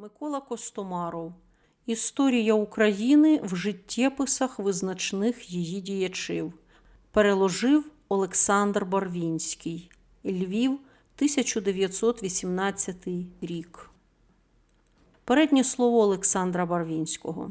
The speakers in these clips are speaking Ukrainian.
Микола Костомаров. Історія України в життєписах визначних її діячів. Переложив Олександр Барвінський. Львів, 1918 рік. Переднє слово Олександра Барвінського.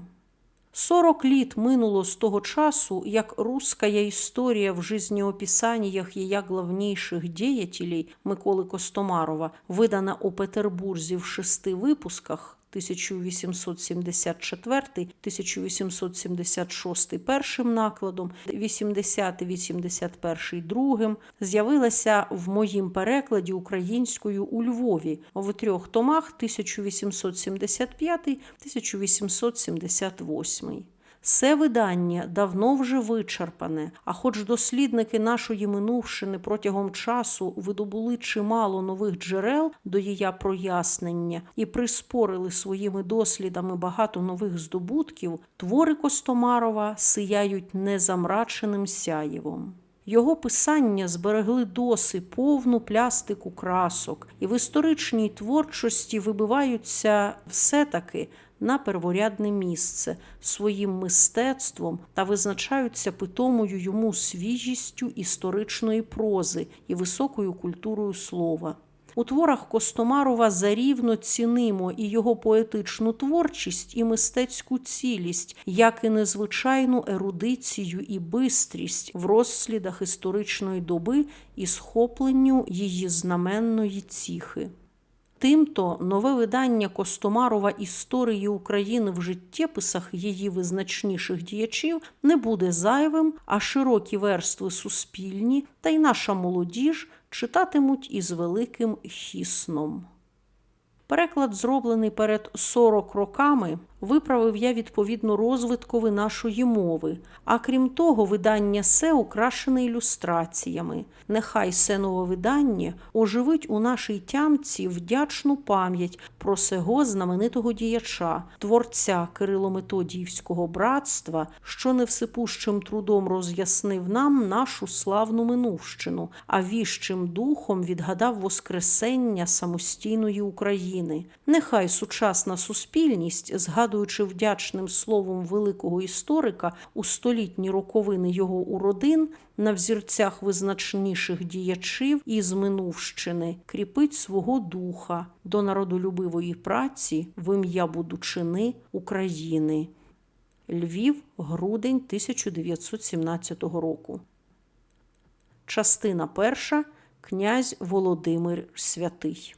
Сорок літ минуло с того часу, як русская история в жизнеописаниях ее главнейших деятелей Миколи Костомарова видана у Петербурзі в шести випусках 1874-1876 першим накладом, 80-81 другим, з'явилася в моїм перекладі українською у Львові в трьох томах 1875-1878. Це видання давно вже вичерпане, а хоч дослідники нашої минувшини протягом часу видобули чимало нових джерел до її прояснення і приспорили своїми дослідами багато нових здобутків, твори Костомарова сияють незамраченим сяєвом. Його писання зберегли досі повну плястику красок, і в історичній творчості вибиваються все-таки на перворядне місце своїм мистецтвом та визначаються питомою йому свіжістю історичної прози і високою культурою слова. У творах Костомарова зарівно цінимо і його поетичну творчість, і мистецьку цілість, як і незвичайну ерудицію і бистрість в розслідах історичної доби і схопленню її знаменної ціхи. Тимто нове видання Костомарова історії України в життєписах її визначніших діячів не буде зайвим, а широкі верстви суспільні та й наша молодіж читатимуть із великим хісном. Переклад, зроблений перед 40 роками, виправив я відповідно розвиткові нашої мови, а крім того, видання се украшене ілюстраціями. Нехай се нове видання оживить у нашій тямці вдячну пам'ять про сего знаменитого діяча, творця Кирило-Методіївського братства, що невсипущим трудом роз'яснив нам нашу славну минувщину, а віщим духом відгадав Воскресення самостійної України. Нехай сучасна суспільність, згадуючи вдячним словом великого історика у столітні роковини його уродин, на взірцях визначніших діячів із минувщини кріпить свого духа до народолюбивої праці в ім'я Будучини України. Львів, грудень 1917 року. Частина перша. Князь Володимир Святий.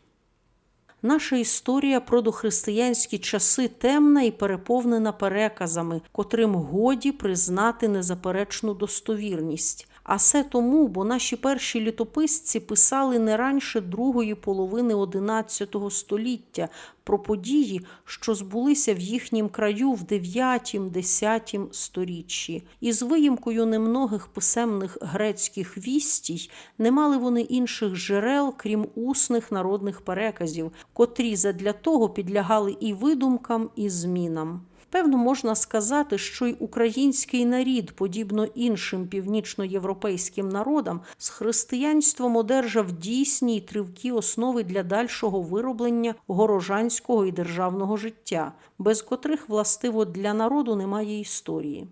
Наша історія про дохристиянські часи темна і переповнена переказами, котрим годі признати незаперечну достовірність. А все тому, бо наші перші літописці писали не раніше другої половини XI століття про події, що збулися в їхнім краю в 9-10 сторіччі. І з виїмкою немногих писемних грецьких вістій не мали вони інших джерел, крім усних народних переказів, котрі задля того підлягали і видумкам, і змінам. Певно, можна сказати, що й український нарід, подібно іншим північноєвропейським народам, з християнством одержав дійсні й тривкі основи для дальшого вироблення горожанського і державного життя, без котрих властиво для народу немає історії.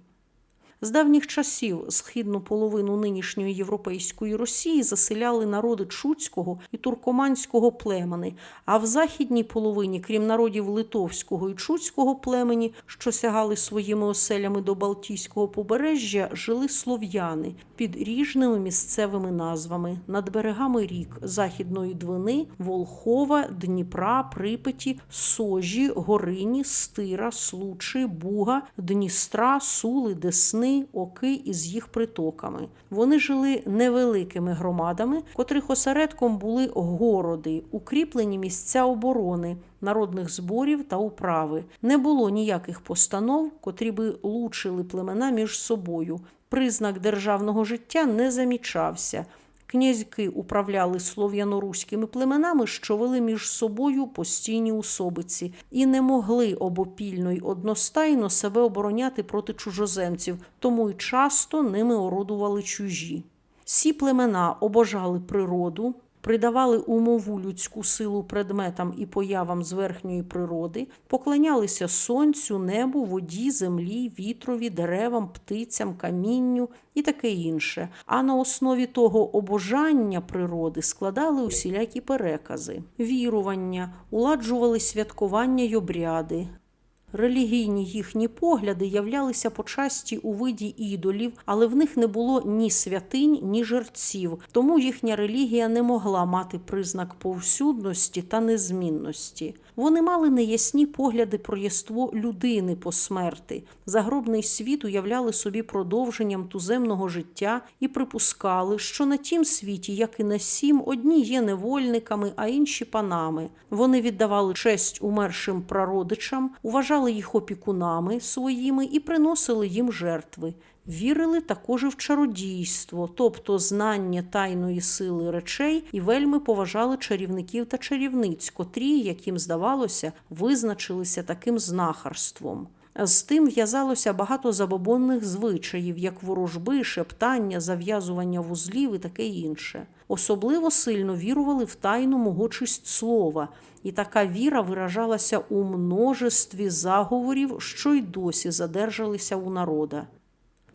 З давніх часів східну половину нинішньої європейської Росії заселяли народи чуцького і туркоманського племени, а в західній половині, крім народів литовського і чуцького племені, що сягали своїми оселями до Балтійського побережжя, жили слов'яни під ріжними місцевими назвами над берегами рік Західної Двини, Волхова, Дніпра, Припеті, Сожі, Горині, Стира, Случи, Буга, Дністра, Сули, Десни. Оки із їх притоками. Вони жили невеликими громадами, котрих осередком були городи, укріплені місця оборони, народних зборів та управи. Не було ніяких постанов, котрі би лучили племена між собою. Признак державного життя не замічався. Князьки управляли слов'яно-руськими племенами, що вели між собою постійні особиці, і не могли обопільно й одностайно себе обороняти проти чужоземців, тому й часто ними орудували чужі. Сі племена обожали природу, придавали умову людську силу предметам і появам з верхньої природи, поклонялися сонцю, небу, воді, землі, вітрові, деревам, птицям, камінню і таке інше. А на основі того обожання природи складали усілякі перекази, вірування, уладжували святкування й обряди. Релігійні їхні погляди являлися почасті у виді ідолів, але в них не було ні святинь, ні жерців, тому їхня релігія не могла мати признак повсюдності та незмінності. Вони мали неясні погляди про єство людини по смерти. Загробний світ уявляли собі продовженням туземного життя і припускали, що на тім світі, як і на сім, одні є невольниками, а інші панами. Вони віддавали честь умершим прародичам, вважали їх опікунами своїми і приносили їм жертви. Вірили також і в чародійство, тобто знання тайної сили речей, і вельми поважали чарівників та чарівниць, котрі, яким здавалося, визначилися таким знахарством. З тим в'язалося багато забобонних звичаїв, як ворожби, шептання, зав'язування вузлів і таке інше. Особливо сильно вірували в тайну могучість слова, і така віра виражалася у множестві заговорів, що й досі задержалися у народа.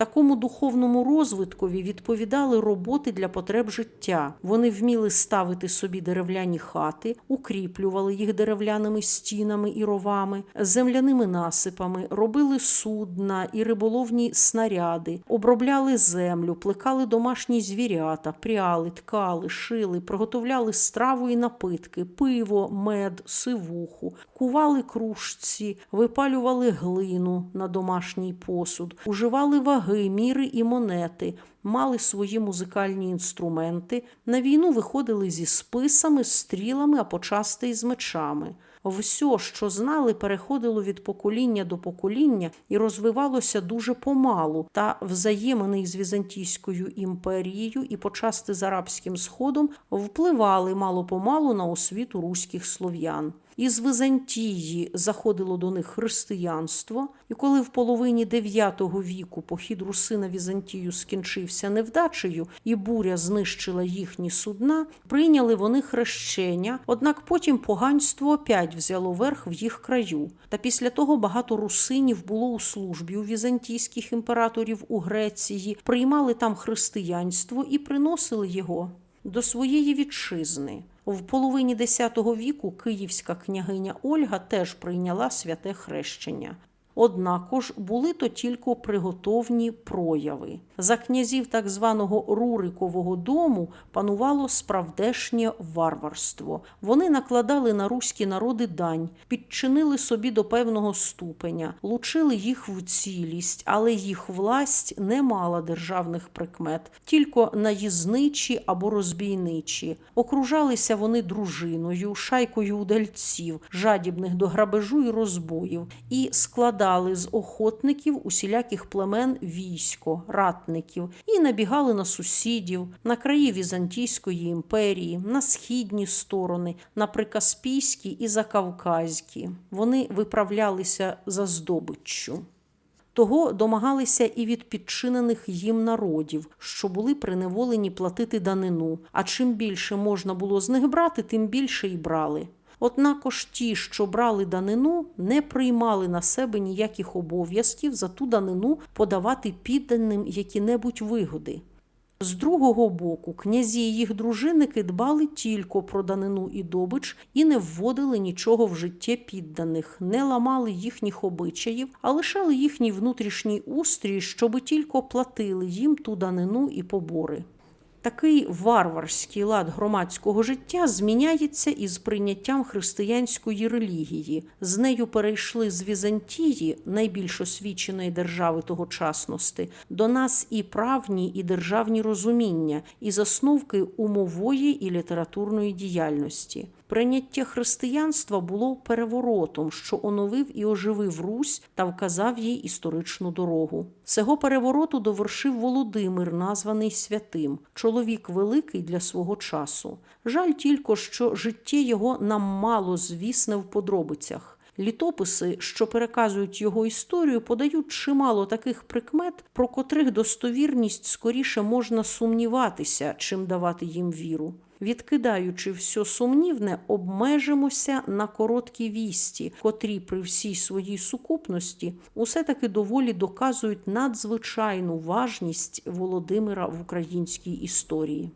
Такому духовному розвиткові відповідали роботи для потреб життя. Вони вміли ставити собі деревляні хати, укріплювали їх деревляними стінами і ровами, земляними насипами, робили судна і риболовні снаряди, обробляли землю, плекали домашні звірята, пряли, ткали, шили, приготовляли страву і напитки, пиво, мед, сивуху, кували кружці, випалювали глину на домашній посуд, уживали ваги, міри і монети, мали свої музикальні інструменти, на війну виходили зі списами, стрілами, а почасти й з мечами. Все, що знали, переходило від покоління до покоління і розвивалося дуже помалу, та взаємини із Візантійською імперією і почасти з арабським сходом впливали мало помалу на освіту руських слов'ян. Із Византії заходило до них християнство, і коли в половині IX віку похід руси на Візантію скінчився невдачею, і буря знищила їхні судна, прийняли вони хрещення, однак потім поганство опять взяло верх в їх краю. Та після того багато русинів було у службі у візантійських імператорів у Греції, приймали там християнство і приносили його до своєї вітчизни. В половині X віку київська княгиня Ольга теж прийняла святе хрещення. Однако були то тільки приготовні прояви. За князів так званого Рурикового дому панувало справдешнє варварство. Вони накладали на руські народи дань, підчинили собі до певного ступеня, лучили їх в цілість, але їх власть не мала державних прикмет, тільки наїзничі або розбійничі. Окружалися вони дружиною, шайкою удальців, жадібних до грабежу і розбоїв, і складали складали з охотників усіляких племен військо, ратників і набігали на сусідів, на краї Візантійської імперії, на східні сторони, на Прикаспійські і Закавказькі. Вони виправлялися за здобиччю. Того домагалися і від підчинених їм народів, що були приневолені платити данину. А чим більше можна було з них брати, тим більше й брали. Однако ж ті, що брали данину, не приймали на себе ніяких обов'язків за ту данину подавати підданим які-небудь вигоди. З другого боку, князі і їх дружинники дбали тільки про данину і добич і не вводили нічого в життя підданих, не ламали їхніх обичаїв, а лишали їхній внутрішній устрій, щоби тільки платили їм ту данину і побори. Такий варварський лад громадського життя зміняється із прийняттям християнської релігії. З нею перейшли з Візантії, найбільш освіченої держави тогочасності, до нас і правні, і державні розуміння, і засновки умової і літературної діяльності. Прийняття християнства було переворотом, що оновив і оживив Русь та вказав їй історичну дорогу. Цього перевороту довершив Володимир, названий святим, чоловік великий для свого часу. Жаль тільки, що життя його нам мало звісне в подробицях. Літописи, що переказують його історію, подають чимало таких прикмет, про котрих достовірність скоріше можна сумніватися, чим давати їм віру. Відкидаючи все сумнівне, обмежимося на короткі вісті, котрі при всій своїй сукупності усе таки доволі доказують надзвичайну важність Володимира в українській історії.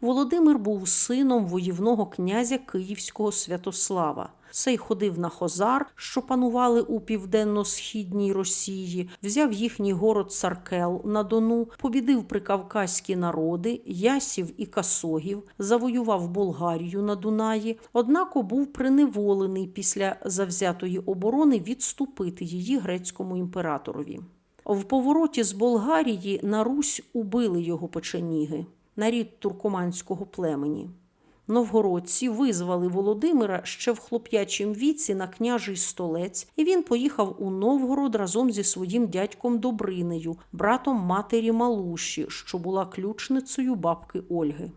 Володимир був сином воєвного князя Київського Святослава. Сей ходив на хозар, що панували у південно-східній Росії, взяв їхній город Саркел на Дону, побідив прикавказькі народи, ясів і касогів, завоював Болгарію на Дунаї, однако був приневолений після завзятої оборони відступити її грецькому імператорові. В повороті з Болгарії на Русь убили його печеніги нарід туркоманського племені. Новгородці визвали Володимира ще в хлоп'ячім віці на княжий столець, і він поїхав у Новгород разом зі своїм дядьком Добринею, братом матері Малуші, що була ключницею бабки Ольги.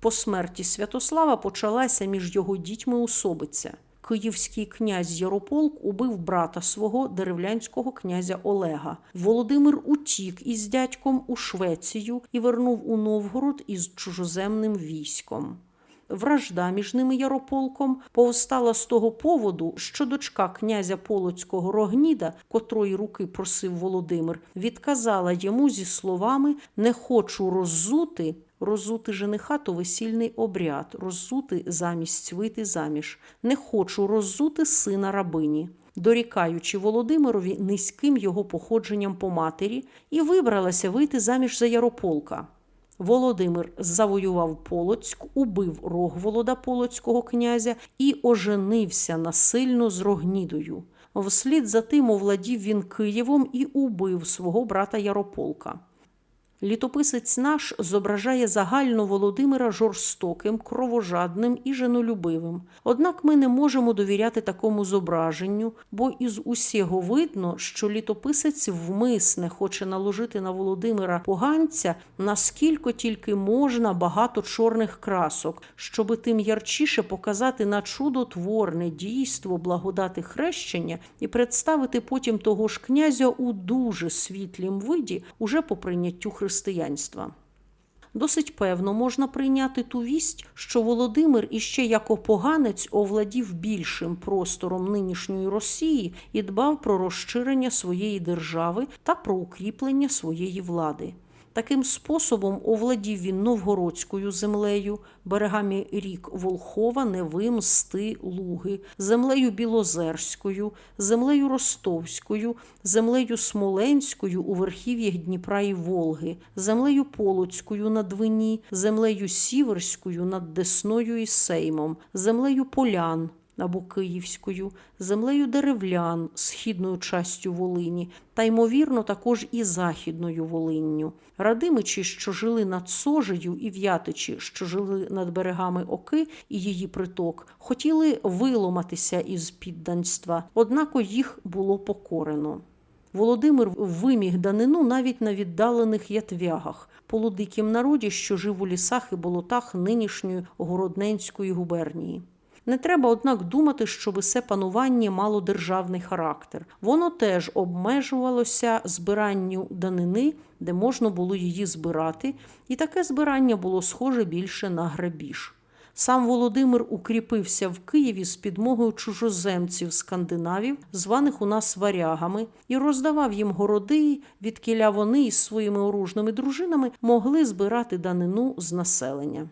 По смерті Святослава почалася між його дітьми особиця. Київський князь Ярополк убив брата свого деревлянського князя Олега. Володимир утік із дядьком у Швецію і вернув у Новгород із чужоземним військом. Вражда між ними Ярополком повстала з того поводу, що дочка князя Полоцького Рогніда, котрої руки просив Володимир, відказала йому зі словами Не хочу роззути. Роззути жениха то весільний обряд, роззути замість вийти заміж. Не хочу роззути сина рабині, дорікаючи Володимирові низьким його походженням по матері, і вибралася вийти заміж за Ярополка. Володимир завоював Полоцьк, убив Рогволода Полоцького князя і оженився насильно з Рогнідою. Вслід за тим овладів він Києвом і убив свого брата Ярополка. Літописець наш зображає загально Володимира жорстоким, кровожадним і женолюбивим. Однак ми не можемо довіряти такому зображенню, бо із усього видно, що літописець вмисне хоче наложити на Володимира поганця наскільки тільки можна багато чорних красок, щоби тим ярчіше показати на чудотворне дійство благодати хрещення і представити потім того ж князя у дуже світлім виді, уже по прийняттю християнства християнства. Досить певно можна прийняти ту вість, що Володимир іще як опоганець овладів більшим простором нинішньої Росії і дбав про розширення своєї держави та про укріплення своєї влади. Таким способом овладів він новгородською землею, берегами рік Волхова, Неви, Мсти, Луги, землею Білозерською, землею Ростовською, землею Смоленською у верхів'ях Дніпра і Волги, землею Полоцькою на Двині, землею Сіверською над Десною і Сеймом, землею Полян або Київською, землею деревлян, східною частю Волині, та ймовірно, також і західною Волинню. Радимичі, що жили над Сожею, і в'ятичі, що жили над берегами Оки і її приток, хотіли виломатися із підданства, однако їх було покорено. Володимир виміг данину навіть на віддалених ятвягах, полудикім народі, що жив у лісах і болотах нинішньої Городненської губернії. Не треба, однак, думати, щоб це панування мало державний характер. Воно теж обмежувалося збиранню данини, де можна було її збирати, і таке збирання було схоже більше на грабіж. Сам Володимир укріпився в Києві з підмогою чужоземців скандинавів, званих у нас варягами, і роздавав їм городи, відкіля вони із своїми оружними дружинами могли збирати данину з населення.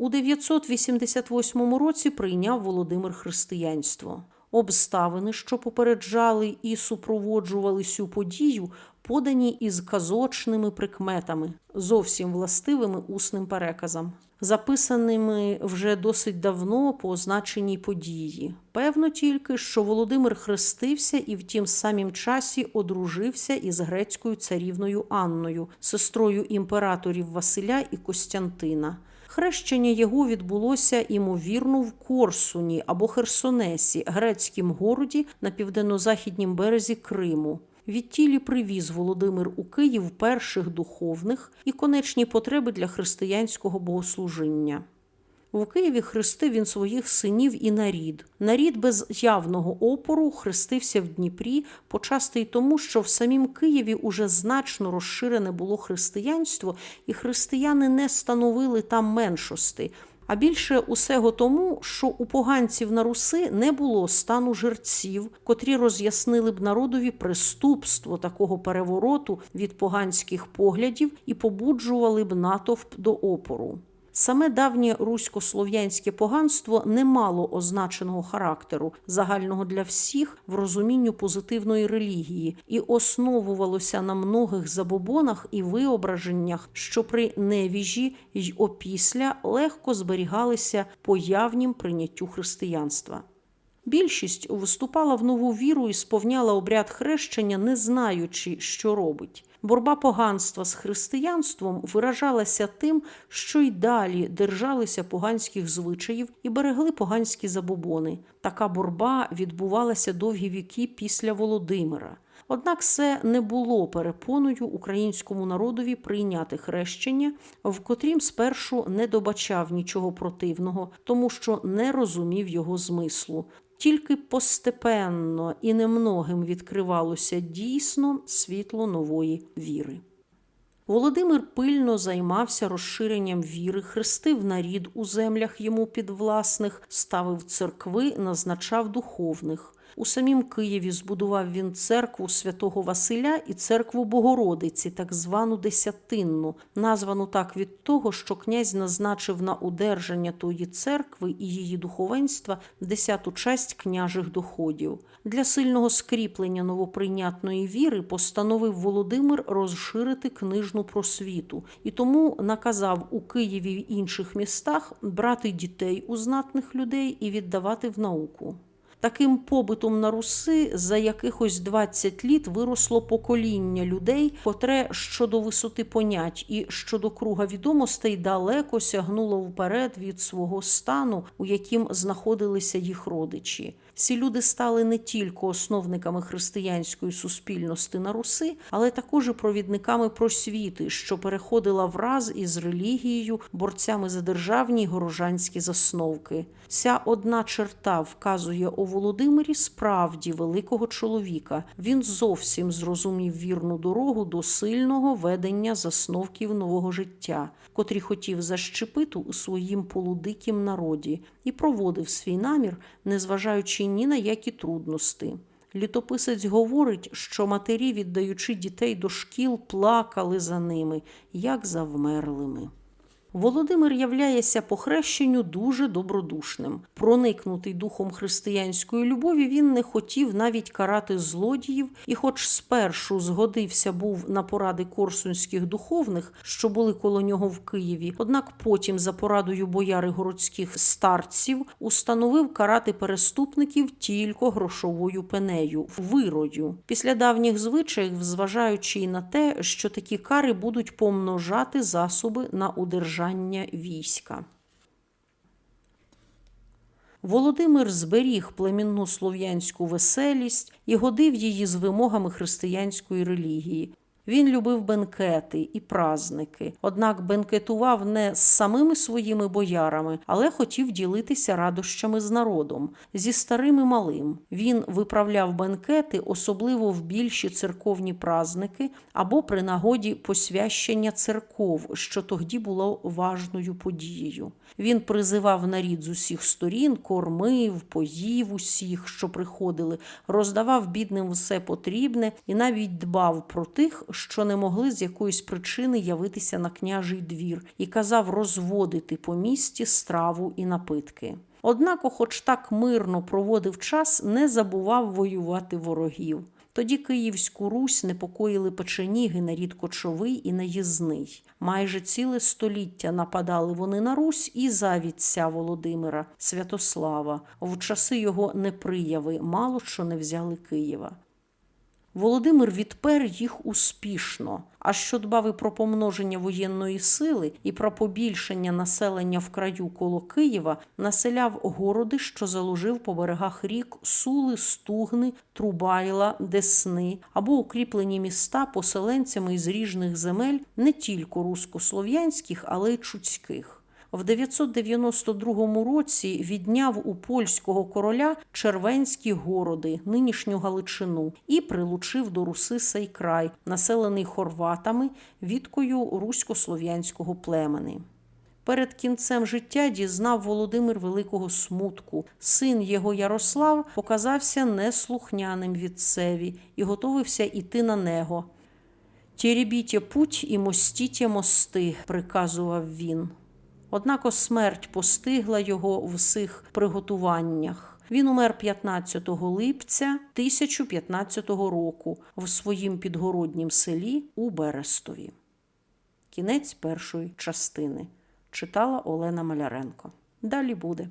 У 988 році прийняв Володимир християнство. Обставини, що попереджали і супроводжували цю подію, подані із казочними прикметами, зовсім властивими усним переказам, записаними вже досить давно по означеній події. Певно тільки, що Володимир хрестився і в тім самім часі одружився із грецькою царівною Анною, сестрою імператорів Василя і Костянтина. Хрещення його відбулося ймовірно в Корсуні або Херсонесі, грецькім городі на південно-західнім березі Криму. Відтілі привіз Володимир у Київ перших духовних і конечні потреби для християнського богослужіння. В Києві хрестив він своїх синів і нарід. Нарід без явного опору хрестився в Дніпрі, почасти й тому, що в самім Києві уже значно розширене було християнство, і християни не становили там меншости. А більше усього тому, що у поганців на Руси не було стану жерців, котрі роз'яснили б народові приступство такого перевороту від поганських поглядів і побуджували б натовп до опору. Саме давнє русько-слов'янське поганство не мало означеного характеру, загального для всіх в розумінню позитивної релігії, і основувалося на многих забобонах і виображеннях, що при невіжі й опісля легко зберігалися по явнім прийняттю християнства. Більшість виступала в нову віру і сповняла обряд хрещення, не знаючи, що робить. Борба поганства з християнством виражалася тим, що й далі держалися поганських звичаїв і берегли поганські забобони. Така борба відбувалася довгі віки після Володимира. Однак це не було перепоною українському народові прийняти хрещення, в котрім спершу не добачав нічого противного, тому що не розумів його змислу. Тільки постепенно і немногим відкривалося дійсно світло нової віри. Володимир пильно займався розширенням віри, хрестив нарід у землях йому підвласних, ставив церкви, назначав духовних. У самім Києві збудував він церкву святого Василя і церкву Богородиці, так звану Десятинну, названу так від того, що князь назначив на удержання тої церкви і її духовенства десяту часть княжих доходів. Для сильного скріплення новоприйнятної віри постановив Володимир розширити книжну просвіту і тому наказав у Києві й інших містах брати дітей у знатних людей і віддавати в науку. Таким побитом на руси за якихось 20 літ виросло покоління людей, котре щодо висоти понять і щодо круга відомостей далеко сягнуло вперед від свого стану, у яким знаходилися їх родичі. Ці люди стали не тільки основниками християнської суспільності на Руси, але також і провідниками просвіти, що переходила враз із релігією, борцями за державні й горожанські засновки. Ця одна черта вказує у Володимирі справді великого чоловіка. Він зовсім зрозумів вірну дорогу до сильного ведення засновків нового життя, котрі хотів защепити у своїм полудикім народі, і проводив свій намір, незважаючи ні на які трудності. Літописець говорить, що матері, віддаючи дітей до шкіл, плакали за ними, як за вмерлими. Володимир являється по хрещенню дуже добродушним. Проникнутий духом християнської любові, він не хотів навіть карати злодіїв, і, хоч спершу згодився був на поради корсунських духовних, що були коло нього в Києві, однак потім, за порадою бояри городських старців, установив карати переступників тільки грошовою пенею, вирою. Після давніх звичаїв, зважаючи й на те, що такі кари будуть помножати засоби на удержання війська. Володимир зберіг племінну слов'янську веселість і годив її з вимогами християнської релігії. Він любив бенкети і празники, однак бенкетував не з самими своїми боярами, але хотів ділитися радощами з народом, зі старим і малим. Він виправляв бенкети, особливо в більші церковні празники або при нагоді посвящення церков, що тоді було важною подією. Він призивав нарід з усіх сторін, кормив, поїв усіх, що приходили, роздавав бідним все потрібне і навіть дбав про тих, що не могли з якоїсь причини явитися на княжий двір, і казав розводити по місті страву і напитки. Однак, хоч так мирно проводив час, не забував воювати ворогів. Тоді Київську Русь непокоїли печеніги, нарід кочовий і наїзний. Майже ціле століття нападали вони на Русь і за вітця Володимира, Святослава. В часи його неприяви мало що не взяли Києва. Володимир відпер їх успішно. А що дбав і про помноження воєнної сили і про побільшення населення в краю коло Києва, населяв городи, що заложив по берегах рік Сули, Стугни, Трубайла, Десни або укріплені міста поселенцями із ріжних земель не тільки руськослов'янських, але й чуцьких. В 992 році відняв у польського короля Червенські городи, нинішню Галичину, і прилучив до Руси сей край, населений хорватами, відкою русько-слов'янського племени. Перед кінцем життя дізнав Володимир великого смутку. Син його Ярослав показався неслухняним відцеві і готовився іти на него. Теребітє путь і мостітє мости, приказував він. Однако смерть постигла його в усіх приготуваннях. Він умер 15 липця 1015 року в своїм підгороднім селі у Берестові. Кінець першої частини читала Олена Маляренко. Далі буде.